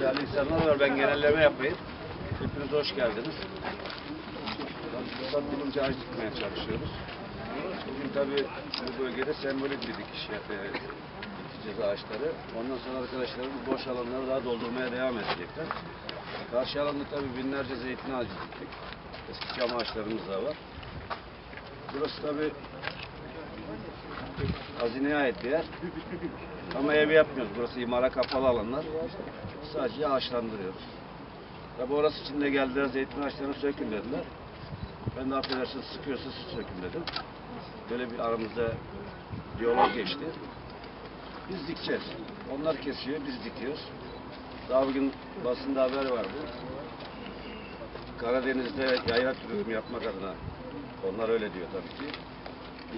değerli insanlar var. Ben genelleme yapayım. Hepiniz hoş geldiniz. Fırsat bulunca ağaç dikmeye çalışıyoruz. Bugün tabii bu bölgede sembolik bir dikiş e, dikeceğiz ağaçları. Ondan sonra arkadaşlarımız boş alanları daha doldurmaya devam edecekler. Karşı alanda tabii binlerce zeytin ağacı diktik. Eski çam ağaçlarımız da var. Burası tabii hazineye ait bir yer. Ama ev yapmıyoruz. Burası imara kapalı alanlar. Sadece ağaçlandırıyoruz. Tabi orası için de geldiler zeytin ağaçlarını sökün dediler. Ben de affedersiniz sıkıyorsa siz sökün dedim. Böyle bir aramızda diyalog geçti. Biz dikeceğiz. Onlar kesiyor, biz dikiyoruz. Daha bugün basında haber vardı. Karadeniz'de yayla turizmi yapmak adına, onlar öyle diyor tabii ki.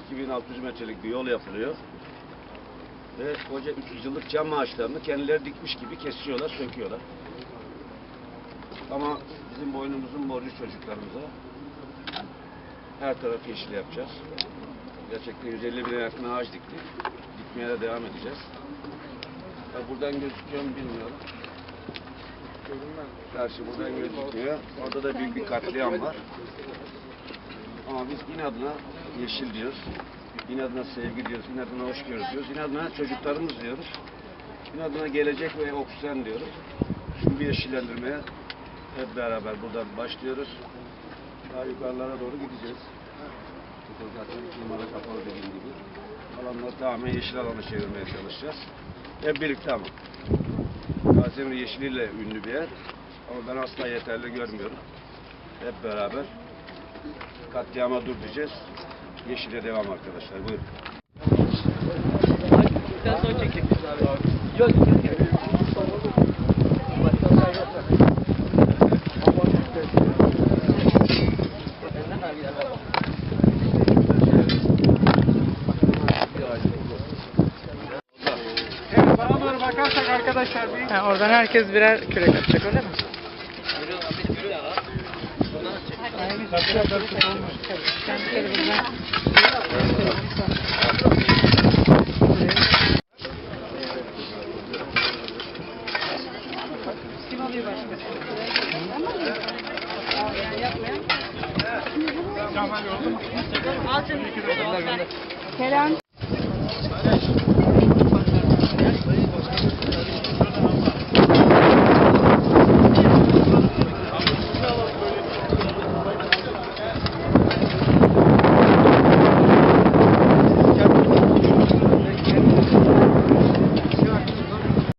2600 metrelik bir yol yapılıyor. Ve koca 300 yıllık cam ağaçlarını kendileri dikmiş gibi kesiyorlar, söküyorlar. Ama bizim boynumuzun borcu çocuklarımıza. Her tarafı yeşil yapacağız. Gerçekten 150 bine yakın ağaç diktik. Dikmeye de devam edeceğiz. Ya buradan gözüküyor mu bilmiyorum. Karşı buradan gözükmüyor. Orada da büyük bir katliam var. Ama biz inadına yeşil diyoruz. İnadına sevgi diyoruz. İnadına hoşgörü diyoruz. İnadına çocuklarımız diyoruz. İnadına gelecek ve oksijen diyoruz. Şimdi bir yeşillendirmeye hep beraber buradan başlıyoruz. Daha yukarılara doğru gideceğiz. Çünkü zaten numara kapalı dediğim gibi. Alanları tamamen yeşil alana çevirmeye çalışacağız. Hep birlikte ama. Gaziemir yeşiliyle ünlü bir yer. Ama ben asla yeterli görmüyorum. Hep beraber katliama dur diyeceğiz. Yeşile devam arkadaşlar. Buyurun. Sen son çekeceksin. Yok. kadar şerbeti? Ha, oradan herkes birer kürek atacak öyle mi? Kim alıyor başka? Yani yapmayan. Al canım. Kelam.